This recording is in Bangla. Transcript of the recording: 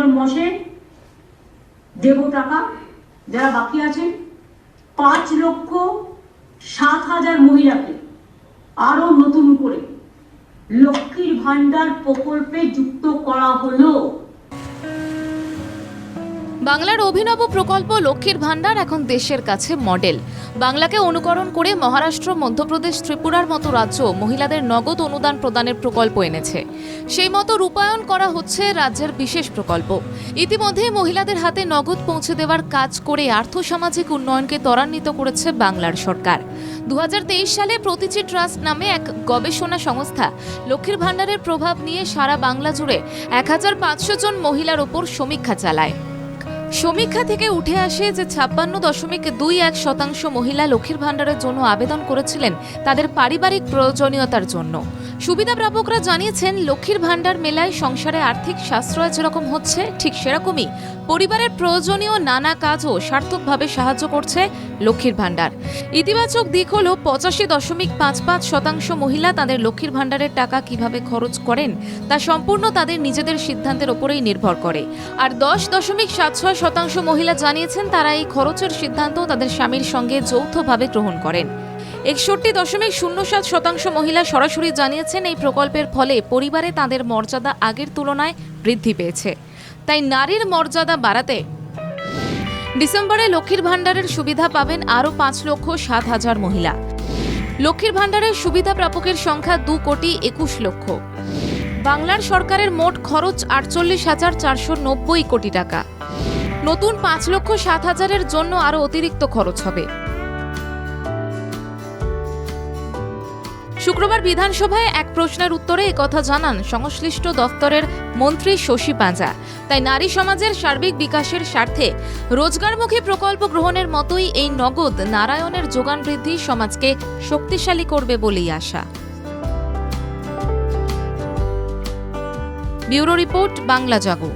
ডিসেম্বর মাসে দেব টাকা যারা বাকি আছেন, পাঁচ লক্ষ সাত হাজার মহিলাকে আরও নতুন করে লক্ষ্মীর ভান্ডার প্রকল্পে যুক্ত করা হলো। বাংলার অভিনব প্রকল্প লক্ষ্মীর ভাণ্ডার এখন দেশের কাছে মডেল। বাংলাকে অনুকরণ করে মহারাষ্ট্র, মধ্যপ্রদেশ, ত্রিপুরার মতো রাজ্য মহিলাদের নগদ অনুদান প্রদানের প্রকল্প এনেছে। সেই মতো রূপায়ণ করা হচ্ছে রাজ্যের বিশেষ প্রকল্প। ইতিমধ্যে মহিলাদের হাতে নগদ পৌঁছে দেওয়ার কাজ করে আর্থসামাজিক উন্নয়নকে ত্বরান্বিত করেছে বাংলার সরকার। দু হাজার তেইশ সালে প্রতিচি ট্রাস্ট নামে এক গবেষণা সংস্থা লক্ষ্মীর ভাণ্ডারের প্রভাব নিয়ে সারা বাংলা জুড়ে এক হাজার পাঁচশো জন মহিলার ওপর সমীক্ষা চালায়। সমীক্ষা থেকে উঠে আসে যে ছাপ্পান্ন দশমিক দুই এক শতাংশ মহিলা লক্ষ্মীর ভাণ্ডারের জন্য আবেদন করেছিলেন তাদের পারিবারিক প্রয়োজনীয়তার জন্য। সুবিধা প্রাপকরা জানিয়েছেন, লক্ষ্মীর ভাণ্ডার মেলায় সংসারে আর্থিক সাশ্রয় যেরকম হচ্ছে, ঠিক সেরকমই পরিবারের প্রয়োজনীয় নানা কাজও সার্থকভাবে সাহায্য করছে লক্ষ্মীর ভাণ্ডার। ইতিবাচক দিক হলো পঁচাশি দশমিক পাঁচ পাঁচ শতাংশ মহিলা তাদের লক্ষ্মীর ভাণ্ডারের টাকা কীভাবে খরচ করেন, তা সম্পূর্ণ তাদের নিজেদের সিদ্ধান্তের ওপরেই নির্ভর করে। আর দশ দশমিক সাত ছয় শতাংশ মহিলা জানিয়েছেন, তারা এই খরচের সিদ্ধান্ত তাদের স্বামীর সঙ্গে যৌথভাবে গ্রহণ করেন। একষট্টি দশমিক শূন্য সাত শতাংশ মহিলা সরাসরি জানিয়েছেন এই প্রকল্পের ফলে পরিবারে তাদের মর্যাদা আগের তুলনায় বৃদ্ধি পেয়েছে। তাই নারীর মর্যাদা বাড়াতে ডিসেম্বরে লক্ষ্মীর ভাণ্ডারের সুবিধা পাবেন আরও পাঁচ লক্ষ সাত হাজার মহিলা। লক্ষ্মীর ভাণ্ডারের সুবিধা প্রাপকের সংখ্যা দু কোটি একুশ লক্ষ। বাংলার সরকারের মোট খরচ আটচল্লিশ হাজার চারশো নব্বই কোটি টাকা। নতুন পাঁচ লক্ষ সাত হাজারের জন্য আরও অতিরিক্ত খরচ হবে। শুক্রবার বিধানসভায় এক প্রশ্নের উত্তরে কথা জানান সংশ্লিষ্ট দফতরের মন্ত্রী শশী পাঁজা। তাই নারী সমাজের সার্বিক বিকাশের স্বার্থে রোজগারমুখী প্রকল্প গ্রহণের মতোই এই নগদ নারায়ণের যোগান বৃদ্ধি সমাজকে শক্তিশালী করবে বলেই আশা। Bureau report, Bangla Jago.